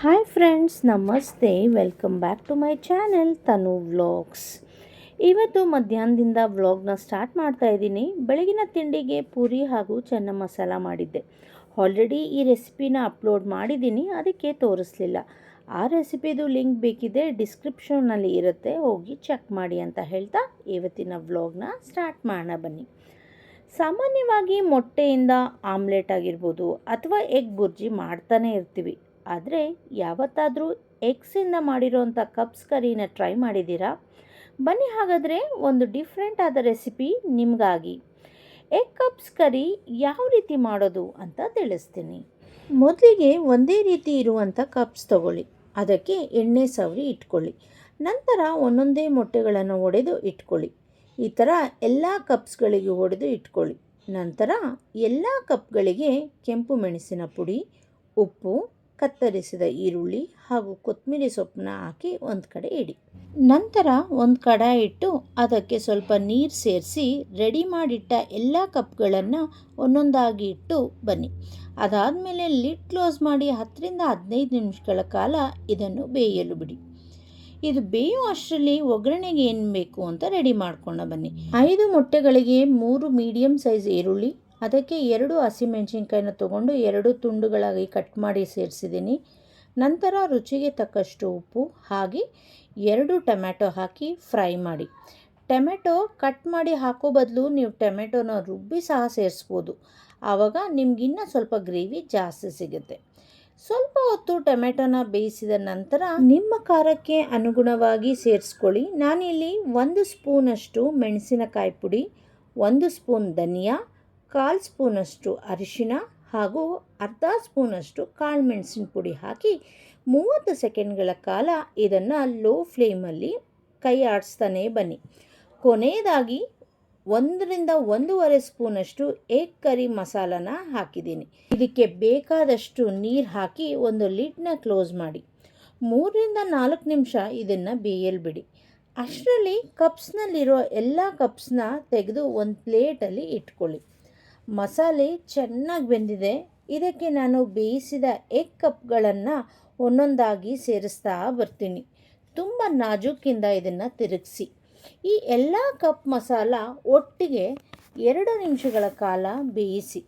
Hi friends, ನಮಸ್ತೆ. Welcome back to my channel Tanu vlogs ಇವತ್ತು ಮಧ್ಯಾಹ್ನದಿಂದ ವ್ಲಾಗ್ನ ಸ್ಟಾರ್ಟ್ ಮಾಡ್ತಾ ಇದ್ದೀನಿ. ಬೆಳಗಿನ ತಿಂಡಿಗೆ ಪೂರಿ ಹಾಗೂ ಚೆನ್ನ ಮಸಾಲ ಮಾಡಿದ್ದೆ. ಆಲ್ರೆಡಿ ಈ ರೆಸಿಪಿನ ಅಪ್ಲೋಡ್ ಮಾಡಿದ್ದೀನಿ, ಅದಕ್ಕೆ ತೋರಿಸ್ಲಿಲ್ಲ. ಆ ರೆಸಿಪಿದು ಲಿಂಕ್ ಬೇಕಿದೆ ಡಿಸ್ಕ್ರಿಪ್ಷನ್ನಲ್ಲಿ ಇರುತ್ತೆ. ಹೋಗಿ ಚೆಕ್ ಮಾಡಿ ಅಂತ ಹೇಳ್ತಾ ಇವತ್ತಿನ ವ್ಲಾಗ್ನ ಸ್ಟಾರ್ಟ್ ಮಾಡೋಣ ಬನ್ನಿ. ಸಾಮಾನ್ಯವಾಗಿ ಮೊಟ್ಟೆಯಿಂದ ಆಮ್ಲೆಟ್ ಆಗಿರ್ಬೋದು ಅಥವಾ ಎಗ್ ಬುರ್ಜಿ ಮಾಡ್ತಾನೆ ಇರ್ತೀವಿ. ಆದರೆ ಯಾವತ್ತಾದರೂ ಎಗ್ಸಿಂದ ಮಾಡಿರೋಂಥ ಕಪ್ಸ್ ಕರಿನ ಟ್ರೈ ಮಾಡಿದ್ದೀರಾ? ಬನ್ನಿ ಹಾಗಾದರೆ ಒಂದು ಡಿಫ್ರೆಂಟ್ ಆದ ರೆಸಿಪಿ ನಿಮಗಾಗಿ. ಎಗ್ ಕಪ್ಸ್ ಕರಿ ಯಾವ ರೀತಿ ಮಾಡೋದು ಅಂತ ತಿಳಿಸ್ತೀನಿ. ಮೊದಲಿಗೆ ಒಂದೇ ರೀತಿ ಇರುವಂಥ ಕಪ್ಸ್ ತಗೊಳ್ಳಿ. ಅದಕ್ಕೆ ಎಣ್ಣೆ ಸವರಿ ಇಟ್ಕೊಳ್ಳಿ. ನಂತರ ಒಂದೊಂದೇ ಮೊಟ್ಟೆಗಳನ್ನು ಒಡೆದು ಇಟ್ಕೊಳ್ಳಿ. ಈ ಥರ ಎಲ್ಲ ಕಪ್ಸ್ಗಳಿಗೆ ಒಡೆದು ಇಟ್ಕೊಳ್ಳಿ. ನಂತರ ಎಲ್ಲ ಕಪ್ಗಳಿಗೆ ಕೆಂಪು ಮೆಣಸಿನ ಪುಡಿ, ಉಪ್ಪು ಕತ್ತರಿಸಿದ ಈರುಳ್ಳಿ ಹಾಗೂ ಕೊತ್ತಂಬರಿ ಸೊಪ್ಪನ್ನ ಹಾಕಿ ಒಂದು ಕಡೆ ಇಡಿ. ನಂತರ ಒಂದು ಕಡ ಇಟ್ಟು ಅದಕ್ಕೆ ಸ್ವಲ್ಪ ನೀರು ಸೇರಿಸಿ ರೆಡಿ ಮಾಡಿಟ್ಟ ಎಲ್ಲ ಕಪ್ಗಳನ್ನು ಒಂದೊಂದಾಗಿ ಇಟ್ಟು ಬನ್ನಿ. ಅದಾದಮೇಲೆ ಲಿಡ್ ಕ್ಲೋಸ್ ಮಾಡಿ ಹತ್ತರಿಂದ ಹದಿನೈದು ನಿಮಿಷಗಳ ಕಾಲ ಇದನ್ನು ಬೇಯಲು ಬಿಡಿ. ಇದು ಬೇಯೋ ಅಷ್ಟರಲ್ಲಿ ಒಗ್ಗರಣೆಗೆ ಏನು ಬೇಕು ಅಂತ ರೆಡಿ ಮಾಡ್ಕೊಂಡು ಬನ್ನಿ. ಐದು ಮೊಟ್ಟೆಗಳಿಗೆ ಮೂರು ಮೀಡಿಯಮ್ ಸೈಜ್ ಈರುಳ್ಳಿ ಅದಕ್ಕೆ ಎರಡು ಹಸಿಮೆಣಸಿನ್ಕಾಯಿನ ತೊಗೊಂಡು ಎರಡು ತುಂಡುಗಳಾಗಿ ಕಟ್ ಮಾಡಿ ಸೇರಿಸಿದ್ದೀನಿ. ನಂತರ ರುಚಿಗೆ ತಕ್ಕಷ್ಟು ಉಪ್ಪು, ಹಾಗೆ ಎರಡು ಟೊಮ್ಯಾಟೊ ಹಾಕಿ ಫ್ರೈ ಮಾಡಿ. ಟೊಮೆಟೊ ಕಟ್ ಮಾಡಿ ಹಾಕೋ ಬದಲು ನೀವು ಟೊಮೆಟೊನ ರುಬ್ಬಿ ಸಹ ಸೇರಿಸ್ಬೋದು. ಆವಾಗ ನಿಮ್ಗಿನ್ನ ಸ್ವಲ್ಪ ಗ್ರೇವಿ ಜಾಸ್ತಿ ಸಿಗುತ್ತೆ. ಸ್ವಲ್ಪ ಹೊತ್ತು ಟೊಮೆಟೊನ ಬೇಯಿಸಿದ ನಂತರ ನಿಮ್ಮ ಖಾರಕ್ಕೆ ಅನುಗುಣವಾಗಿ ಸೇರಿಸ್ಕೊಳ್ಳಿ. ನಾನಿಲ್ಲಿ ಒಂದು ಸ್ಪೂನಷ್ಟು ಮೆಣಸಿನಕಾಯಿ ಪುಡಿ, ಒಂದು ಸ್ಪೂನ್ ಧನಿಯಾ ಕಾಲು ಸ್ಪೂನಷ್ಟು ಅರಿಶಿನ ಹಾಗೂ ಅರ್ಧ ಸ್ಪೂನಷ್ಟು ಕಾಳು ಮೆಣಸಿನ ಪುಡಿ ಹಾಕಿ ಮೂವತ್ತು ಸೆಕೆಂಡ್ಗಳ ಕಾಲ ಇದನ್ನು ಲೋ ಫ್ಲೇಮಲ್ಲಿ ಕೈ ಆಡಿಸ್ತಾನೆ ಬನ್ನಿ. ಕೊನೆಯದಾಗಿ ಒಂದರಿಂದ ಒಂದೂವರೆ ಸ್ಪೂನಷ್ಟು ಎಗ್ ಕರಿ ಮಸಾಲನ ಹಾಕಿದ್ದೀನಿ. ಇದಕ್ಕೆ ಬೇಕಾದಷ್ಟು ನೀರು ಹಾಕಿ ಒಂದು ಲಿಡ್ನ ಕ್ಲೋಸ್ ಮಾಡಿ. ಮೂರರಿಂದ ನಾಲ್ಕು ನಿಮಿಷ ಇದನ್ನು ಬೇಯಲ್ ಬಿಡಿ. ಅಷ್ಟರಲ್ಲಿ ಕಪ್ಸ್ನಲ್ಲಿರೋ ಎಲ್ಲ ಕಪ್ಸ್ನ ತೆಗೆದು ಒಂದು ಪ್ಲೇಟಲ್ಲಿ ಇಟ್ಕೊಳ್ಳಿ. ಮಸಾಲೆ ಚೆನ್ನಾಗಿ ಬೆಂದಿದೆ. ಇದಕ್ಕೆ ನಾನು ಬೇಯಿಸಿದ ಎಗ್ ಕಪ್ಗಳನ್ನು ಒಂದೊಂದಾಗಿ ಸೇರಿಸ್ತಾ ಬರ್ತೀನಿ. ತುಂಬ ನಾಜೂಕಿಂದ ಇದನ್ನು ತಿರುಗಿಸಿ. ಈ ಎಲ್ಲ ಕಪ್ ಮಸಾಲ ಒಟ್ಟಿಗೆ ಎರಡು ನಿಮಿಷಗಳ ಕಾಲ ಬೇಯಿಸಿ.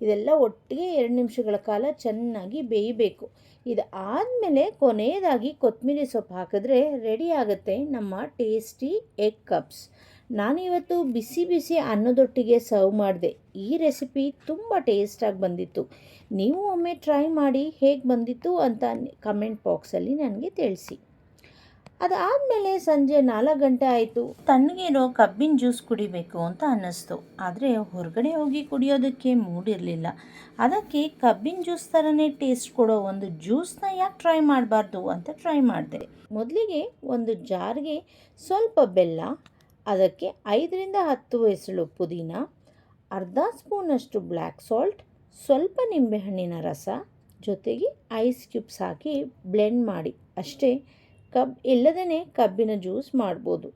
ಇದೆಲ್ಲ ಒಟ್ಟಿಗೆ ಎರಡು ನಿಮಿಷಗಳ ಕಾಲ ಚೆನ್ನಾಗಿ ಬೇಯಬೇಕು. ಇದು ಆದಮೇಲೆ ಕೊನೆಯದಾಗಿ ಕೊತ್ತಂಬರಿ ಸೊಪ್ಪು ಹಾಕಿದ್ರೆ ರೆಡಿ ಆಗುತ್ತೆ ನಮ್ಮ ಟೇಸ್ಟಿ ಎಗ್ ಕಪ್ಸ್ ನಾನಿವತ್ತು ಬಿಸಿ ಬಿಸಿ ಅನ್ನದೊಟ್ಟಿಗೆ ಸರ್ವ್ ಮಾಡಿದೆ. ಈ ರೆಸಿಪಿ ತುಂಬ ಟೇಸ್ಟಾಗಿ ಬಂದಿತ್ತು. ನೀವು ಒಮ್ಮೆ ಟ್ರೈ ಮಾಡಿ ಹೇಗೆ ಬಂದಿತ್ತು ಅಂತ ಕಮೆಂಟ್ ಬಾಕ್ಸಲ್ಲಿ ನನಗೆ ತಿಳಿಸಿ. ಅದಾದಮೇಲೆ ಸಂಜೆ ನಾಲ್ಕು ಗಂಟೆ ಆಯಿತು. ತಣ್ಣಗಿರೋ ಕಬ್ಬಿನ ಜ್ಯೂಸ್ ಕುಡಿಬೇಕು ಅಂತ ಅನ್ನಿಸ್ತು. ಆದರೆ ಹೊರಗಡೆ ಹೋಗಿ ಕುಡಿಯೋದಕ್ಕೆ ಮೂಡಿರಲಿಲ್ಲ. ಅದಕ್ಕೆ ಕಬ್ಬಿನ ಜ್ಯೂಸ್ ಥರನೇ ಟೇಸ್ಟ್ ಕೊಡೋ ಒಂದು ಜ್ಯೂಸ್ನ ಯಾಕೆ ಟ್ರೈ ಮಾಡಬಾರ್ದು ಅಂತ ಟ್ರೈ ಮಾಡಿದೆ. ಮೊದಲಿಗೆ ಒಂದು ಜಾರ್ಗೆ ಸ್ವಲ್ಪ ಬೆಲ್ಲ ಅದಕ್ಕೆ ಐದರಿಂದ ಹತ್ತು ಎಸಳು ಪುದೀನ, ಅರ್ಧ ಸ್ಪೂನಷ್ಟು ಬ್ಲ್ಯಾಕ್ ಸಾಲ್ಟ್, ಸ್ವಲ್ಪ ನಿಂಬೆಹಣ್ಣಿನ ರಸ, ಜೊತೆಗೆ ಐಸ್ ಕ್ಯೂಬ್ಸ್ ಹಾಕಿ ಬ್ಲೆಂಡ್ ಮಾಡಿ. ಅಷ್ಟೇ, ಕಬ್ ಇಲ್ಲದೇ ಕಬ್ಬಿನ ಜ್ಯೂಸ್ ಮಾಡ್ಬೋದು.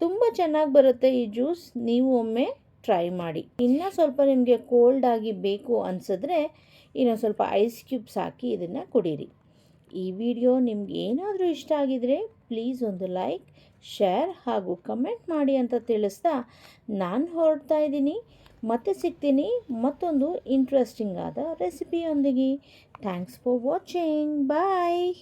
ತುಂಬ ಚೆನ್ನಾಗಿ ಬರುತ್ತೆ ಈ ಜ್ಯೂಸ್, ನೀವು ಒಮ್ಮೆ ಟ್ರೈ ಮಾಡಿ. ಇನ್ನೂ ಸ್ವಲ್ಪ ನಿಮಗೆ ಕೋಲ್ಡ್ ಆಗಿ ಬೇಕು ಅನಿಸಿದ್ರೆ ಇನ್ನೊಂದು ಸ್ವಲ್ಪ ಐಸ್ ಕ್ಯೂಬ್ಸ್ ಹಾಕಿ ಇದನ್ನು ಕುಡೀರಿ. ಈ ವಿಡಿಯೋ ನಿಮ್ಗೆ ಏನಾದರೂ ಇಷ್ಟ ಆಗಿದರೆ ಪ್ಲೀಸ್ ಒಂದು ಲೈಕ್ ಶೇರ್ ಹಾಗೂ ಕಮೆಂಟ್ ಮಾಡಿ ಅಂತ ತಿಳಿಸ್ತಾ ನಾನು ಹೊರಡ್ತಾ ಇದ್ದೀನಿ. ಮತ್ತೆ ಸಿಗ್ತೀನಿ ಮತ್ತೊಂದು ಇಂಟ್ರೆಸ್ಟಿಂಗ್ ಆದ ರೆಸಿಪಿಯೊಂದಿಗೆ ಥ್ಯಾಂಕ್ಸ್ ಫಾರ್ ವಾಚಿಂಗ್ ಬಾಯ್